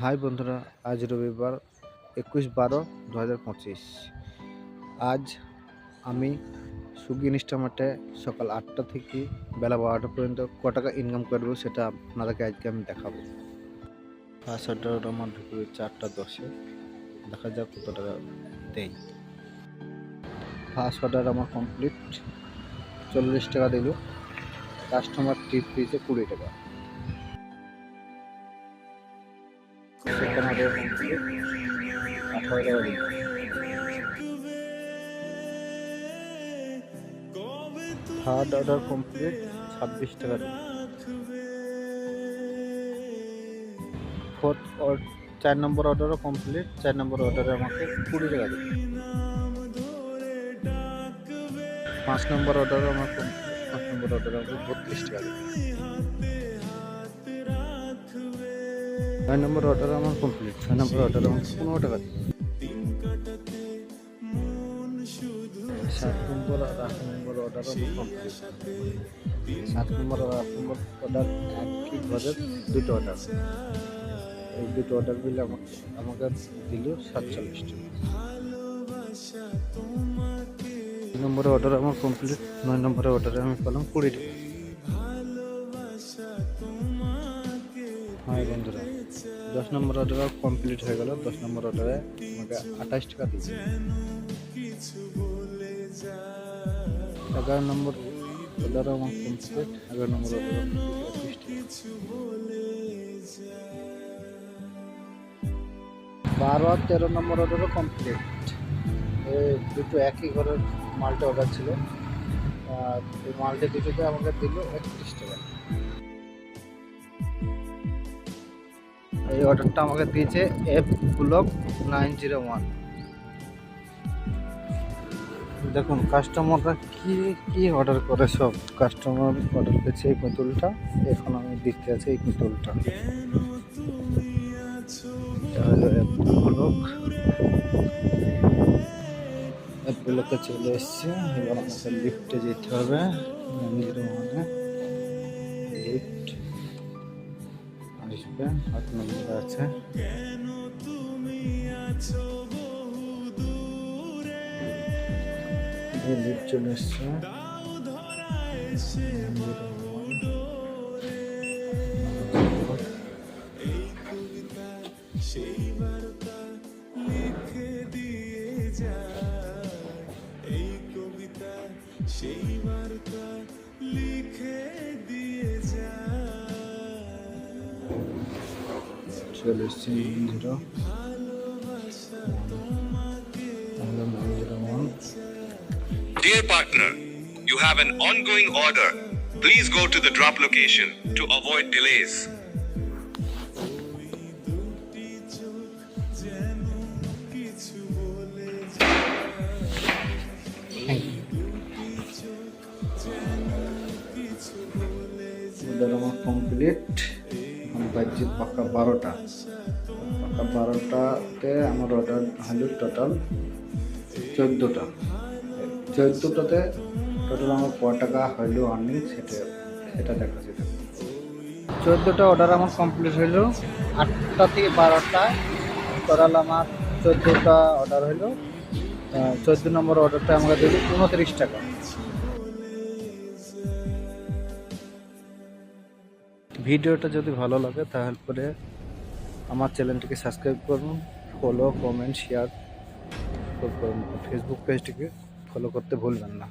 High বন্ধুরা, আজ রবিবার একুশ বারো দু আজ আমি সুগি ইনস্টামার্টে সকাল আটটা থেকে বেলা বারোটা পর্যন্ত ক টাকা ইনকাম করব সেটা আপনাদেরকে আজকে আমি দেখাবো। ফার্স্ট অর্ডার আমার ঢুকবে চারটা দশে। দেখা যাক কত টাকা দেয় ফার্স্ট অর্ডার আমার কমপ্লিট চল্লিশ টাকা দিল। কাস্টমার টিপ দিয়েছে কুড়ি টাকা। কমপ্লিট থার্ড অর্ডার কমপ্লিট ছাব্বিশ টাকা ফোর্থ চার নম্বর অর্ডারও কমপ্লিট চার নম্বর অর্ডারে আমাকে কুড়ি টাকা দিল পাঁচ নম্বর অর্ডারও আমার complete, পাঁচ নম্বর অর্ডারে আমাকে বত্রিশ টাকা দিল ছয় নম্বর অর্ডার আমার কমপ্লিট ছয় নম্বর অর্ডার আমাকে পনেরো টাকা সাত নম্বর আর আট নম্বর অর্ডার আমার কমপ্লিট সাত নম্বর আর আট নম্বর অর্ডার একই দুটো অর্ডার দুটো অর্ডার দিলে আমাকে দিল সাতচল্লিশ টাকা। দুই নম্বরের অর্ডার আমার কমপ্লিট নয় নম্বরের অর্ডারে আমি পেলাম কুড়ি টাকা। হ্যাঁ বন্ধুরা। দশ নম্বর অর্ডার কমপ্লিট হয়ে গেল। দশ নম্বর অর্ডারে আমাকে আঠাশ টাকা দিয়েছে। এগারো নম্বর অর্ডার আমার কমপ্লিট এগারো নম্বর বারো আর তেরো নম্বর অর্ডারও কমপ্লিট দুটো একই ঘরের মালটা অর্ডার ছিল। আর এই মালটা দুটোতে আমাকে দিল একত্রিশ টাকা। এই অর্ডারটা আমাকে দিয়েছে F block nine zero one দেখুন কাস্টমাররা কি কি অর্ডার করে সব? কাস্টমার অর্ডার পেয়েছে এই পুতুলটা, এখন আমি দিতে আছি এই পুতুলটা। চলে এসছে, এবার আমাকে লিফটে যেতে হবে। জিরো ওয়ানে আসবে হাত নম্বর আছে লিফট চলে এসছে। চলে এসছে zero zero one Dear partner, you have an ongoing order. Please go to the drop location to avoid delays. Order আমার কমপ্লিট এখন বাজছে পাক্কা বারোটা। পাক্কা বারোটাতে আমার অর্ডার হলো টোটাল চোদ্দোটা। চোদ্দোটাতে টোটাল আমার ক টাকা হইল আর্নিং সেটা সেটা দেখা যেতে চোদ্দোটা অর্ডার আমার কমপ্লিট হইল, আটটা থেকে বারোটা। টোটাল আমার চোদ্দোটা অর্ডার হইল। চোদ্দ নম্বর অর্ডারটা আমাকে দিল উনত্রিশ টাকা। ভিডিওটা যদি ভালো লাগে, তাহলে পরে আমার চ্যানেলটিকে সাবস্ক্রাইব করুন ফলো কমেন্ট শেয়ার করুন। ফেসবুক পেজটিকে ফলো করতে ভুলবেন না।